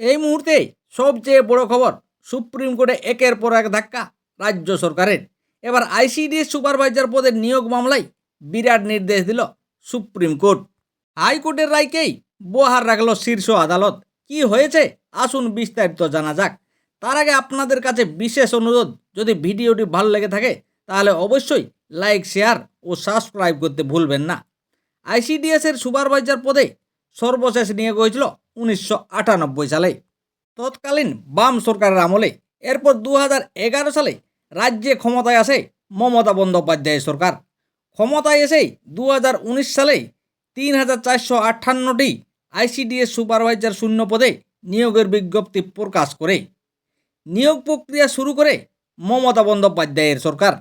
এই মুহূর্তে সবচেয়ে বড় খবর, সুপ্রিম কোর্টে একের পর এক ধাক্কা রাজ্য সরকারের। এবার আইসিডিএস সুপারভাইজার পদের নিয়োগ মামলায় বিরাট নির্দেশ দিল সুপ্রিম কোর্ট। হাইকোর্টের রায়কেই বহার রাখল শীর্ষ আদালত। কি হয়েছে? আসুন বিস্তারিত জানা যাক। তার আগে আপনাদের কাছে বিশেষ অনুরোধ, যদি ভিডিওটি ভালো লেগে থাকে, তাহলে অবশ্যই লাইক, শেয়ার ও সাবস্ক্রাইব করতে ভুলবেন না। আইসিডিএসের সুপারভাইজার পদে সর্বশেষ নিয়োগ হয়েছিল উনিশশো আটানব্বই সালে। তৎকালীন বাম সরকারের আমলে এরপর দু সালে রাজ্যে ক্ষমতায় আসে মমতা বন্দ্যোপাধ্যায় সরকার। ক্ষমতায় এসেই দু সালে তিন হাজার চারশো আটান্নটি আইসিডিএস সুপারভাইজার শূন্য পদে নিয়োগের বিজ্ঞপ্তি প্রকাশ করে। নিয়োগ প্রক্রিয়া শুরু করে মমতা বন্দ্যোপাধ্যায়ের সরকার।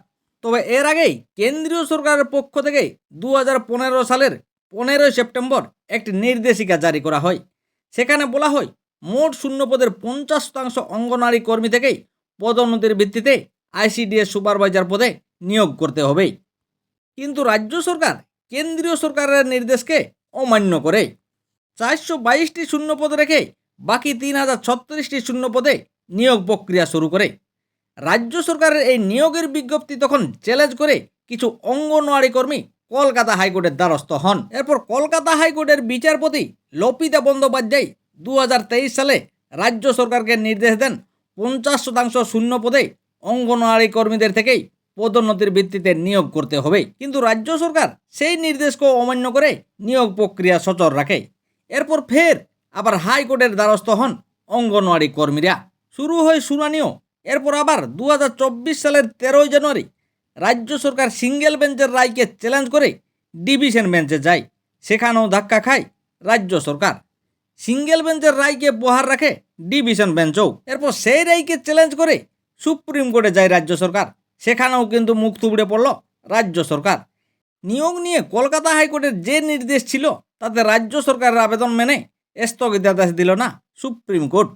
তবে এর আগেই কেন্দ্রীয় সরকারের পক্ষ থেকে দু হাজার পনেরো সালের পনেরোই সেপ্টেম্বর একটি নির্দেশিকা জারি করা হয়। সেখানে বলা হয়, মোট শূন্যপদের পঞ্চাশ শতাংশ অঙ্গনারী কর্মী থেকেই পদোন্নতির ভিত্তিতে আইসিডিএস সুপারভাইজার পদে নিয়োগ করতে হবে। কিন্তু রাজ্য সরকার কেন্দ্রীয় সরকারের নির্দেশকে অমান্য করে। চারশো বাইশটি শূন্যপদ রেখে বাকি তিন হাজার ছত্রিশটি শূন্যপদে নিয়োগ প্রক্রিয়া শুরু করে। রাজ্য সরকারের এই নিয়োগের বিজ্ঞপ্তি তখন চ্যালেঞ্জ করে কিছু অঙ্গনওয়াড়ি কর্মী কলকাতা হাইকোর্টের দ্বারস্থ হন। এরপর কলকাতা হাইকোর্টের বিচারপতি লপিতা বন্দ্যোপাধ্যায় দু হাজার তেইশ সালে রাজ্য সরকারকে নির্দেশ দেন পঞ্চাশ শতাংশ শূন্য পদে অঙ্গনওয়াড়ি কর্মীদের থেকেই পদোন্নতির ভিত্তিতে নিয়োগ করতে হবে। কিন্তু রাজ্য সরকার সেই নির্দেশকে অমান্য করে নিয়োগ প্রক্রিয়া সচল রাখে। এরপর ফের আবার হাইকোর্টের দ্বারস্থ হন অঙ্গনওয়াড়ি কর্মীরা। শুরু হয় শুনানিও, এরপর আবার দু হাজার চব্বিশ সালের তেরোই জানুয়ারি রাজ্য সরকার সিঙ্গেল বেঞ্চের রায়কে চ্যালেঞ্জ করে ডিভিশন বেঞ্চে যায়। সেখানেও ধাক্কা খায় রাজ্য সরকার। সিঙ্গেল বেঞ্চের রায়কে বহার রাখে ডিভিশন বেঞ্চও এরপর সেই রায়কে চ্যালেঞ্জ করে সুপ্রিম কোর্টে যায় রাজ্য সরকার। সেখানেও কিন্তু মুখ থুবড়ে পড়ল রাজ্য সরকার। নিয়োগ নিয়ে কলকাতা হাইকোর্টের যে নির্দেশ ছিল, তাতে রাজ্য সরকারের আবেদন মেনে স্থগিতাদেশ দিল না সুপ্রিম কোর্ট।